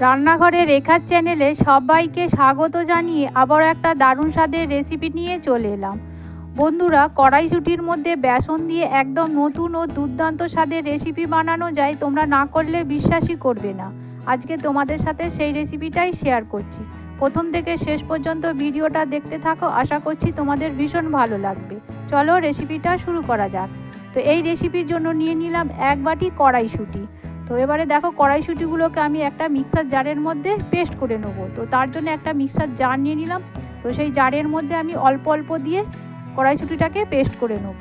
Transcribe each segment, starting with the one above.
রান্নাঘরে রেখার চ্যানেলে সবাইকে স্বাগত জানিয়ে আবার একটা দারুণ স্বাদের রেসিপি নিয়ে চলে এলাম। বন্ধুরা, কড়াইশুটির মধ্যে বেসন দিয়ে একদম নতুন ও দুর্দান্ত স্বাদের রেসিপি বানানো যায় তোমরা না করলে বিশ্বাসই করবে না। আজকে তোমাদের সাথে সেই রেসিপিটাই শেয়ার করছি। প্রথম থেকে শেষ পর্যন্ত ভিডিওটা দেখতে থাকো, আশা করছি তোমাদের ভীষণ ভালো লাগবে। চলো রেসিপিটা শুরু করা যাক। তো এই রেসিপির জন্য নিয়ে নিলাম এক বাটি কড়াইশুঁটি। তো এবারে দেখো কড়াইশুঁটিগুলোকে আমি একটা মিক্সার জারের মধ্যে পেস্ট করে নেব। তো তার জন্য একটা মিক্সার জার নিয়ে নিলাম। তো সেই জারের মধ্যে আমি অল্প অল্প দিয়ে কড়াইশুঁটিটাকে পেস্ট করে নেব।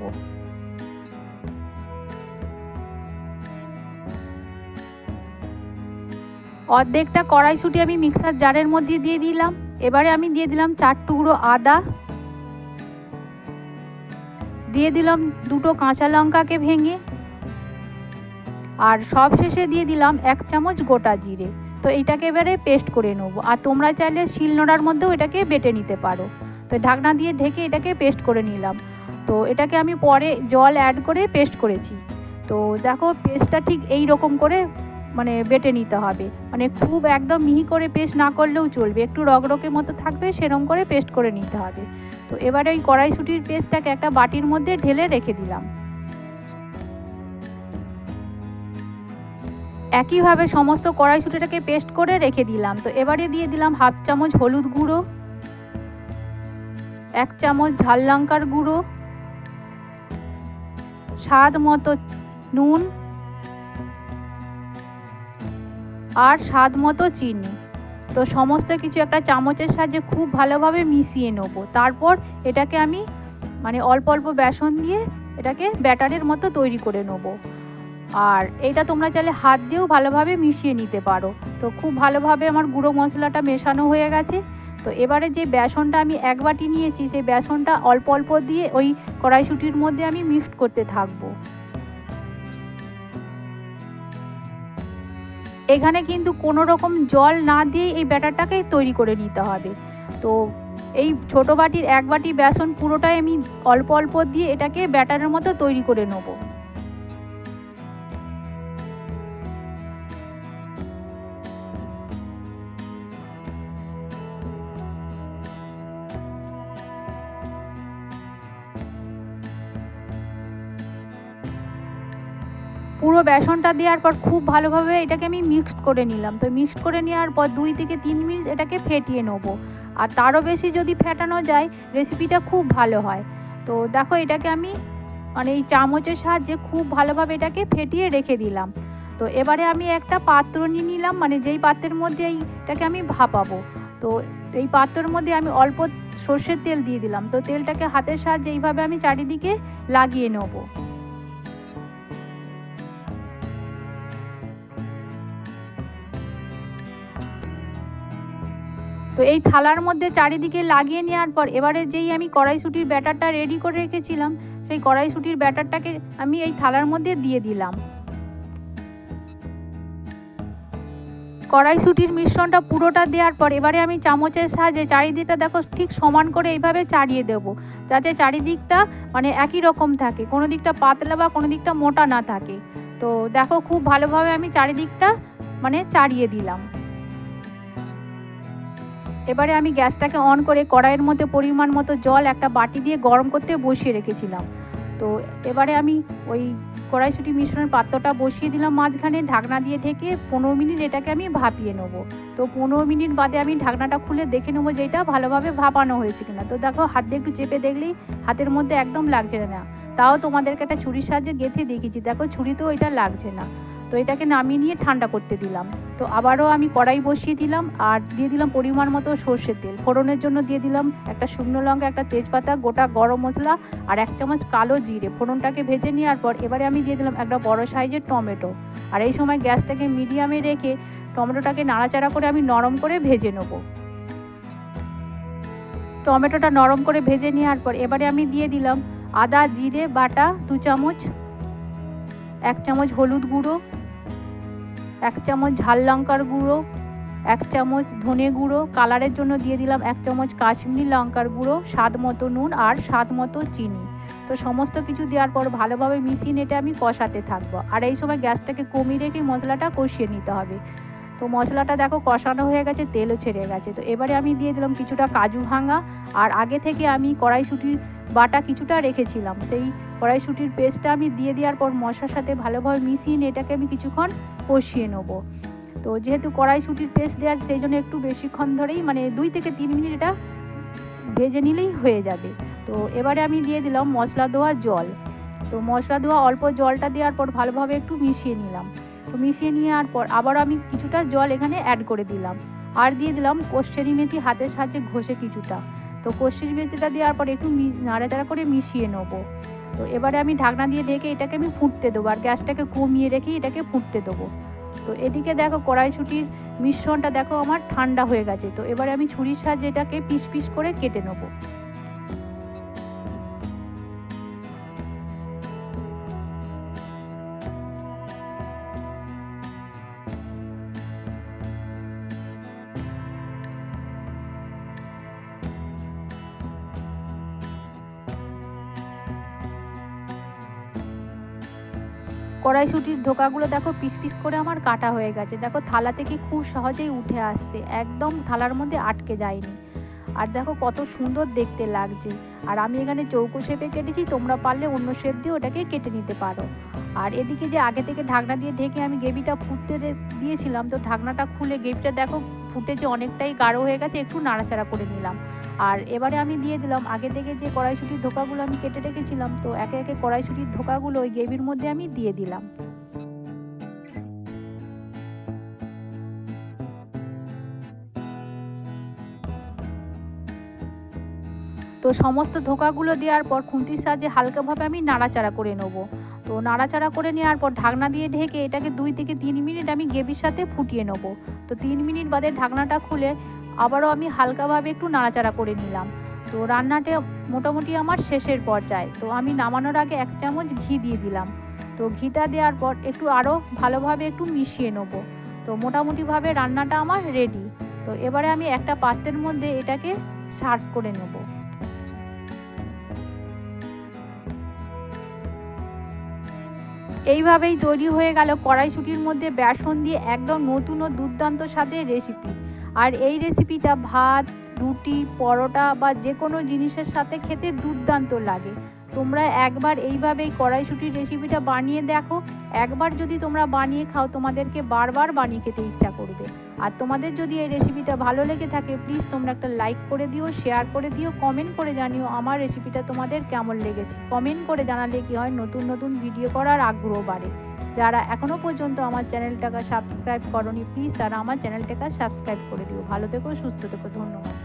অর্ধেকটা কড়াইশুঁটি আমি মিক্সার জারের মধ্যে দিয়ে দিলাম। এবারে আমি দিয়ে দিলাম চার টুকরো আদা। দিয়ে দিলাম দুটো কাঁচা লঙ্কাকে ভেঙে। আর সব শেষে দিয়ে দিলাম এক চামচ গোটা জিরে। তো এটাকে এবারে পেস্ট করে নেব। আর তোমরা চাইলে শিলনোড়ার মধ্যেও এটাকে বেটে নিতে পারো। তো ঢাকনা দিয়ে ঢেকে এটাকে পেস্ট করে নিলাম। তো এটাকে আমি পরে জল অ্যাড করে পেস্ট করেছি। তো দেখো পেস্টটা ঠিক এই রকম করে মানে বেটে নিতে হবে। মানে খুব একদম মিহি করে পেস্ট না করলেও চলবে। একটু রগরকের মতো থাকবে সেরকম করে পেস্ট করে নিতে হবে। তো এবারে ওই কড়াইশুটির পেস্টটাকে একটা বাটির মধ্যে ঢেলে রেখে দিলাম। একইভাবে সমস্ত কড়াইশুটিটাকে পেস্ট করে রেখে দিলাম। তো এবারে দিয়ে দিলাম হাফ চামচ হলুদ গুঁড়ো, এক চামচ ঝাল লঙ্কার গুঁড়ো, স্বাদ মতো নুন আর স্বাদ মতো চিনি। তো সমস্ত কিছু একটা চামচের সাহায্যে খুব ভালোভাবে মিশিয়ে নেব। তারপর এটাকে আমি মানে অল্প অল্প বেসন দিয়ে এটাকে ব্যাটারের মতো তৈরি করে নেব। আর এটা তোমরা চাইলে হাত দিয়েও ভালোভাবে মিশিয়ে নিতে পারো। তো খুব ভালোভাবে আমার গুঁড়ো মশলাটা মেশানো হয়ে গেছে। তো এবারে যে বেসনটা আমি এক বাটি নিয়েছি, সেই বেসনটা অল্প অল্প দিয়ে ওই কড়াইশুটির মধ্যে আমি মিক্সড করতে থাকব। এখানে কিন্তু কোনো রকম জল না দিয়ে এই ব্যাটারটাকে তৈরি করে নিতে হবে। তো এই ছোট বাটির এক বাটি বেসন পুরোটাই আমি অল্প অল্প দিয়ে এটাকে ব্যাটারের মতো তৈরি করে নেব। পুরো বেসনটা দেওয়ার পর খুব ভালোভাবে এটাকে আমি মিক্সড করে নিলাম। তো মিক্সড করে নেওয়ার পর দুই থেকে তিন মিনিট এটাকে ফেটিয়ে নেব। আর তারও বেশি যদি ফেটানো যায় রেসিপিটা খুব ভালো হয়। তো দেখো এটাকে আমি মানে এই চামচের সাহায্যে খুব ভালোভাবে এটাকে ফেটিয়ে রেখে দিলাম। তো এবারে আমি একটা পাত্র নিয়ে নিলাম মানে যেই পাত্রের মধ্যে এইটাকে আমি ভাপাবো। তো এই পাত্রের মধ্যে আমি অল্প সর্ষের তেল দিয়ে দিলাম। তো তেলটাকে হাতের সাহায্যে এইভাবে আমি চারিদিকে লাগিয়ে নেব। তো এই থালার মধ্যে চারিদিকে লাগিয়ে নেওয়ার পর এবারে যেই আমি কড়াইশুটির ব্যাটারটা রেডি করে রেখেছিলাম, সেই কড়াইশুটির ব্যাটারটাকে আমি এই থালার মধ্যে দিয়ে দিলাম। কড়াইশুটির মিশ্রণটা পুরোটা দেওয়ার পর এবারে আমি চামচের সাহায্যে চারিদিকটা দেখো ঠিক সমান করে এইভাবে চাড়িয়ে দেব, যাতে চারিদিকটা মানে একই রকম থাকে, কোনো দিকটা পাতলা বা কোনো দিকটা মোটা না থাকে। তো দেখো খুব ভালোভাবে আমি চারিদিকটা মানে চাড়িয়ে দিলাম। এবারে আমি গ্যাসটাকে অন করে কড়াইয়ের মধ্যে পরিমাণ মতো জল একটা বাটি দিয়ে গরম করতে বসিয়ে রেখেছিলাম। তো এবারে আমি ওই কড়াইশুটি মিশ্রণের পাত্রটা বসিয়ে দিলাম মাঝখানে, ঢাকনা দিয়ে ঢেকে পনেরো মিনিট এটাকে আমি ভাপিয়ে নেব। তো পনেরো মিনিট বাদে আমি ঢাকনাটা খুলে দেখে নেব যে এটা ভালোভাবে ভাপানো হয়েছে কিনা। তো দেখো, হাত দিয়ে একটু চেপে দেখলেই হাতের মধ্যে একদম লাগছে না। তাও তোমাদেরকে একটা ছুরির সাহায্যে গেঁথে দেখিয়েছি। দেখো, ছুরিতেও এটা লাগছে না। তো এটাকে নামিয়ে নিয়ে ঠান্ডা করতে দিলাম। তো আবারও আমি কড়াই বসিয়ে দিলাম আর দিয়ে দিলাম পরিমাণ মতো সর্ষের তেল। ফোড়নের জন্য দিয়ে দিলাম একটা শুকনো লঙ্কা, একটা তেজপাতা, গোটা গরম মশলা আর এক চামচ কালো জিরে। ফোড়নটাকে ভেজে নেওয়ার পর এবারে আমি দিয়ে দিলাম একটা বড় সাইজের টমেটো। আর এই সময় গ্যাসটাকে মিডিয়ামে রেখে টমেটোটাকে নাড়াচাড়া করে আমি নরম করে ভেজে নেব। টমেটোটা নরম করে ভেজে নেওয়ার পর এবারে আমি দিয়ে দিলাম আদা, জিরে, বাটা দু চামচ, এক চামচ হলুদ গুঁড়ো এক চামচ ঝাল লঙ্কার গুঁড়ো, এক চামচ ধনে গুঁড়ো, কালারের জন্য দিয়ে দিলাম এক চামচ কাশ্মীরি লঙ্কার গুঁড়ো, স্বাদ মতো নুন আর স্বাদ মতো চিনি। তো সমস্ত কিছু দেওয়ার পর ভালোভাবে মিশিয়ে নেটে আমি কষাতে থাকব। আর এই সময় গ্যাসটাকে কমিয়ে রেখে মশলাটা কষিয়ে নিতে হবে। তো মশলাটা দেখো কষানো হয়ে গেছে, তেলও ছেড়ে গেছে। তো এবারে আমি দিয়ে দিলাম কিছুটা কাজু ভাঙা। আর আগে থেকে আমি কড়াইশুটির বাটা কিছুটা রেখেছিলাম। সেই কড়াইশুটির পেস্টটা আমি দিয়ে দেওয়ার পর মশলার সাথে ভালোভাবে মিশিয়ে নিয়ে এটাকে আমি কিছুক্ষণ কষিয়ে নেব। তো যেহেতু কড়াইশুটির পেস্ট দেওয়া সেই জন্য একটু বেশিক্ষণ ধরেই মানে দুই থেকে তিন মিনিট এটা ভেজে নিলেই হয়ে যাবে। তো এবারে আমি দিয়ে দিলাম মশলা দেওয়া জল। তো মশলা দেওয়া অল্প জলটা দেওয়ার পর ভালোভাবে একটু মিশিয়ে নিলাম। তো মিশিয়ে নেওয়ার পর আবার আমি কিছুটা জল এখানে অ্যাড করে দিলাম। আর দিয়ে দিলাম কষেরি মেথি হাতের সাহায্যে ঘষে কিছুটা। তো কষেরি মেথিটা দেওয়ার পর একটু নাড়াচাড়া করে মিশিয়ে নেব। তো এবারে আমি ঢাকনা দিয়ে ঢেকে এটাকে আমি ফুটতে দেবো আর গ্যাসটাকে কমিয়ে রেখে এটাকে ফুটতে দেবো। তো এদিকে দেখো কড়াইশুটির মিশ্রণটা দেখো আমার ঠান্ডা হয়ে গেছে। তো এবারে আমি ছুরির সাহায্যে এটাকে পিস পিস করে কেটে নেব। কড়াইশুটির ধোকাগুলো দেখো পিস পিস করে আমার কাটা হয়ে গেছে। দেখো থালা থেকে খুব সহজেই উঠে আসছে। একদম থালার মধ্যে আটকে যায়নি। আর দেখো কত সুন্দর দেখতে লাগছে। আর আমি এখানে চৌকো শেপে কেটেছি, তোমরা পারলে অন্য শেপ দিয়ে ওটাকে কেটে নিতে পারো। আর এদিকে যে আগে থেকে ঢাকনা দিয়ে ঢেকে আমি গ্রেভিটা ফুটতে দিয়েছিলাম, তো ঢাকনাটা খুলে গ্রেভিটা দেখো ফুটেছে অনেকটাই গাঢ় হয়ে গেছে, একটু নাড়াচাড়া করে নিলাম। আর এবারে আমি দিয়ে দিলাম। আগে থেকে যে কড়াইশুটির ধোকাগুলো আমি কেটে রেখেছিলাম, তো একে একে কড়াইশুটির ধোকাগুলো ওই গ্রেভির মধ্যে আমি দিয়ে দিলাম। তো সমস্ত ধোকাগুলো দেওয়ার পর খুন্তির সাহায্যে হালকাভাবে আমি নাড়াচাড়া করে নেব। তো নাড়াচাড়া করে নেওয়ার পর ঢাকনা দিয়ে ঢেকে এটাকে দুই থেকে তিন মিনিট আমি গ্রেভির সাথে ফুটিয়ে নেব। তো তিন মিনিট বাদে ঢাকনাটা খুলে আবারও আমি হালকাভাবে একটু নাড়াচাড়া করে নিলাম। তো রান্নাটা মোটামুটি আমার শেষের পর্যায়ে। তো আমি নামানোর আগে এক চামচ ঘি দিয়ে দিলাম। তো ঘিটা দেওয়ার পর একটু আরও ভালোভাবে একটু মিশিয়ে নেব। তো মোটামুটিভাবে রান্নাটা আমার রেডি। তো এবারে আমি একটা পাত্রের মধ্যে এটাকে সার্ভ করে নেব। এইভাবেই তৈরি হয়ে গেল কড়াইশুটির মধ্যে বেসন দিয়ে একদম নতুন ও দুর্দান্ত স্বাদের রেসিপি। আর এই রেসিপিটা ভাত রুটি পরোটা বা যে কোনো জিনিসের সাথে খেতে দুর্দান্ত লাগে। তোমরা একবার এইভাবেই কড়াইশুটির রেসিপিটা বানিয়ে দেখো। একবার যদি তোমরা বানিয়ে খাও, তোমাদেরকে বারবার বানিয়ে খেতে ইচ্ছা করবে। আর তোমাদের যদি এই রেসিপিটা ভালো লেগে থাকে প্লিজ তোমরা একটা লাইক করে দিও শেয়ার করে দিও কমেন্ট করে জানিও আমার রেসিপিটা তোমাদের কেমন লেগেছে। কমেন্ট করে জানালে কি হয়, নতুন নতুন ভিডিও করার আগ্রহ বাড়ে। যারা এখনও পর্যন্ত আমার চ্যানেলটাকে সাবস্ক্রাইব করনি প্লিজ তারা আমার চ্যানেলটাকে সাবস্ক্রাইব করে দিও। ভালো থেকো, সুস্থ থেকো, ধন্যবাদ।